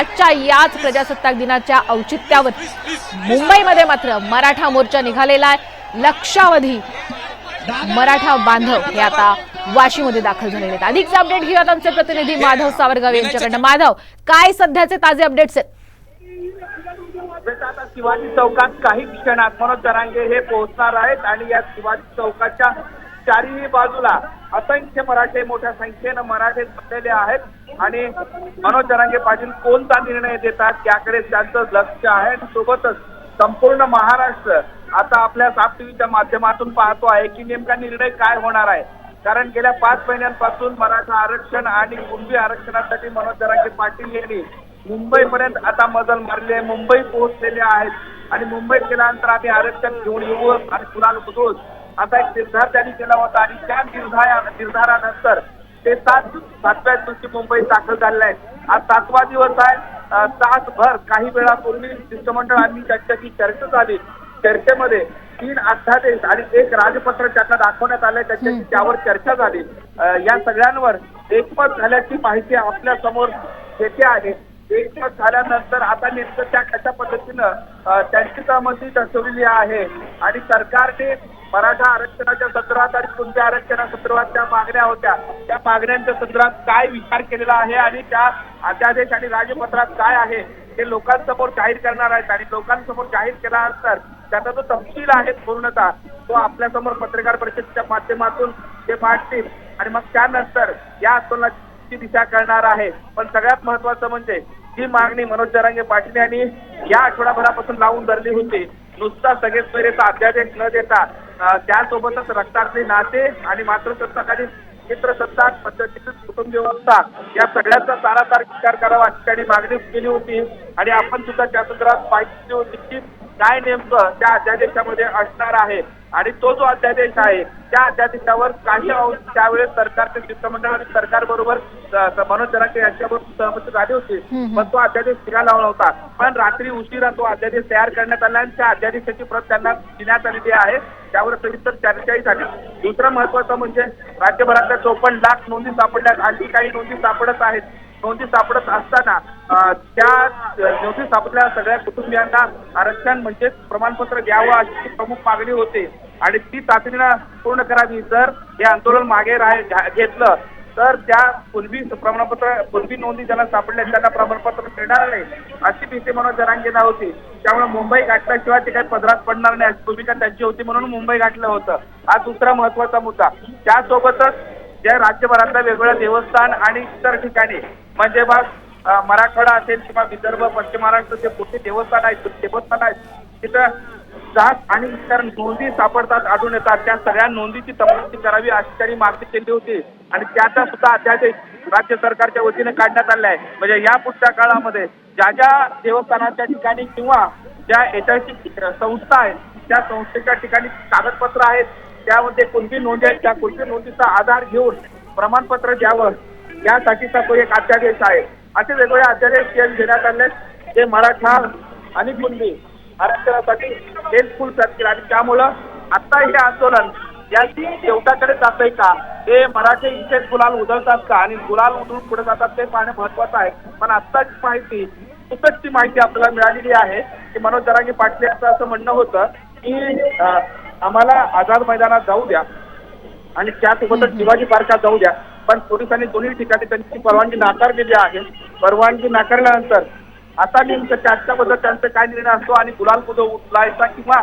आजच्या याच प्रजासत्ताक दिनाच्या औचित्यावर मुंबईमध्ये मात्र मराठा मोर्चा निघालेला आहे. लक्षावधी मराठा बांधव हे आता वाशीमध्ये दाखल झालेले आहेत. अधिकचे अपडेट घेऊयात आमचे प्रतिनिधी माधव सावरगाव यांच्याकडनं. माधव काय सध्याचे ताजे अपडेट्स आहेत? शिवाजी चौकात काही क्षणात मनोज दरांगे हे पोहोचणार आहेत आणि या शिवाजी चौकाच्या चारही बाजूला असंख्य मराठे मोठ्या संख्येनं मराठे जमलेले आहेत. आणि मनोज जरांगे पाटील कोणता निर्णय देतात याकडे त्यांचं लक्ष आहे. सोबतच संपूर्ण महाराष्ट्र आता आपल्या साप टीव्हीच्या माध्यमातून पाहतो आहे की नेमका निर्णय काय होणार आहे. कारण गेल्या पाच महिन्यांपासून मराठा आरक्षण आणि कुणबी आरक्षणासाठी मनोज जरांगे पाटील यांनी मुंबईपर्यंत आता मजल मारली आहे. मुंबई पोहोचलेले आहेत. आणि मुंबईत गेल्यानंतर आम्ही आरक्षण घेऊन येऊ आणि कुणाल बुजवू असा एक निर्धार त्यांनी केला होता आणि त्या निर्धारा निर्धारानंतर ते सात सातव्या दिवशी मुंबईत दाखल झालेले आहेत. आज सातवा दिवस आहे. तासभर काही वेळापूर्वी शिष्टमंडळांनी त्यांच्याशी चर्चा झाली. चर्चेमध्ये तीन अध्यादेश आणि एक राजपत्र त्यांना दाखवण्यात आलंय. त्याच्याशी त्यावर चर्चा झाली. या सगळ्यांवर एकमत झाल्याची माहिती आपल्यासमोर येते आहे. एकमत झाल्यानंतर आता नेमकं त्या कशा पद्धतीनं त्यांची सहमती दर्शवलेली आहे? आणि सरकारने मराठा आरक्षणाच्या संदर्भात आणि कोणत्या आरक्षणासंदर्भात त्या मागण्या होत्या त्या मागण्यांच्या संदर्भात काय विचार केलेला आहे आणि त्या अध्यादेश आणि राजपत्रात काय आहे हे लोकांसमोर जाहीर करणार आहेत आणि लोकांसमोर जाहीर केल्यानंतर त्याचा जो तपशील आहे पूर्णतः तो आपल्यासमोर पत्रकार परिषदेच्या माध्यमातून ते मांडतील. आणि मग त्यानंतर या आंदोलनाची दिशा करणार आहे. पण सगळ्यात महत्वाचं म्हणजे ही मागणी मनोज जरांगे पाटील यांनी या आठवडाभरापासून लावून धरली होती. नुसता सगळे सोयरेचा अध्यादेश न देता त्यासोबतच रक्तातले नाते आणि मातृसत्ताक आणि मित्रसत्ताक पद्धतीची कुटुंब व्यवस्था या सगळ्याचा सारासार विचार करावा अशी त्यांनी मागणी केली होती. आणि आपण सुद्धा त्या संदर्भात माहिती दिली होती की काय नेमकं त्या अध्यादेशामध्ये असणार आहे. आणि तो जो अध्यादेश आहे त्या अध्यादेशावर काही अंश त्यावेळेस सरकारचे शिष्टमंडळ आणि सरकार बरोबर मनोज जरांगे यांच्याबरोबर सहमती झाली होती. पण तो अध्यादेश निघाला नव्हता. पण रात्री उशिरा तो अध्यादेश तयार करण्यात आला आणि त्या अध्यादेशाची प्रत त्यांना देण्यात आलेली आहे. त्यावर सविस्तर चर्चाही झाली. दुसरं महत्वाचं म्हणजे राज्यभरातल्या चोपन्न लाख नोंदी सापडल्यात. आणखी काही नोंदी सापडत आहेत. नोंदी सापडत असताना त्या नोंदी सापडल्या सगळ्या कुटुंबियांना आरक्षण म्हणजे प्रमाणपत्र द्यावं अशी प्रमुख मागणी होती. आणि ती तातडीनं पूर्ण करावी. जर हे आंदोलन मागे राह- घेतलं तर त्या पूर्वी प्रमाणपत्र पूर्वी नोंदी ज्यांना सापडल्या त्यांना प्रमाणपत्र मिळणार नाही अशी भीती म्हणून जरांगेला होती. त्यामुळे मुंबई गाठल्याशिवाय ते काही पदरात पडणार नाही अशी भूमिका त्यांची होती म्हणून मुंबई गाठलं होतं. हा दुसरा महत्त्वाचा मुद्दा. त्यासोबतच ज्या राज्यभरातल्या वेगवेगळ्या देवस्थान आणि इतर ठिकाणी म्हणजे मग मराठवाडा असेल किंवा विदर्भ पश्चिम महाराष्ट्र जे मोठे देवस्थान आहेत देवस्थान आहेत तिथं जात आणि इतर नोंदी सापडतात आढळून येतात. त्या सगळ्या नोंदीची तपासणी करावी अशी त्यांनी मागणी केली होती. आणि त्याचा सुद्धा अध्यादेश राज्य सरकारच्या वतीने काढण्यात आला आहे. म्हणजे या पुढच्या काळामध्ये ज्या ज्या देवस्थानाच्या ठिकाणी किंवा ज्या ऐतिहासिक संस्था आहेत त्या संस्थेच्या ठिकाणी कागदपत्र आहेत त्यामध्ये कोणती नोंदी आहेत त्या कोणती नोंदीचा आधार घेऊन प्रमाणपत्र द्यावं यासाठीचा तो एक अध्यादेश आहे. असे वेगवेगळे अध्यादेश जे घेण्यात आले ते मराठा आणि कुणबी आरक्षणासाठी हेल्पफुल ठरतील आणि त्यामुळं आता हे आंदोलन याची शेवटाकडे जात आहे का? ते मराठी इथे गुलाल उधळतात का? आणि गुलाल उधळून पुढे जातात ते पाहणे महत्वाचं आहे. पण आत्ताची माहिती सुतकची माहिती आपल्याला मिळालेली आहे की मनोज जरांगे पाटील यांचं असं म्हणणं होतं की आम्हाला आझाद मैदानात जाऊ द्या. आणि त्यासोबतच शिवाजी पार्कात जाऊ द्या. पण पोलिसांनी दोन्ही ठिकाणी त्यांची परवानगी नाकारलेली आहे. परवानगी नाकारल्यानंतर आता नेमकं त्याच्याबद्दल त्यांचा काय निर्णय असतो आणि गुलाल कुठं उचलायचा किंवा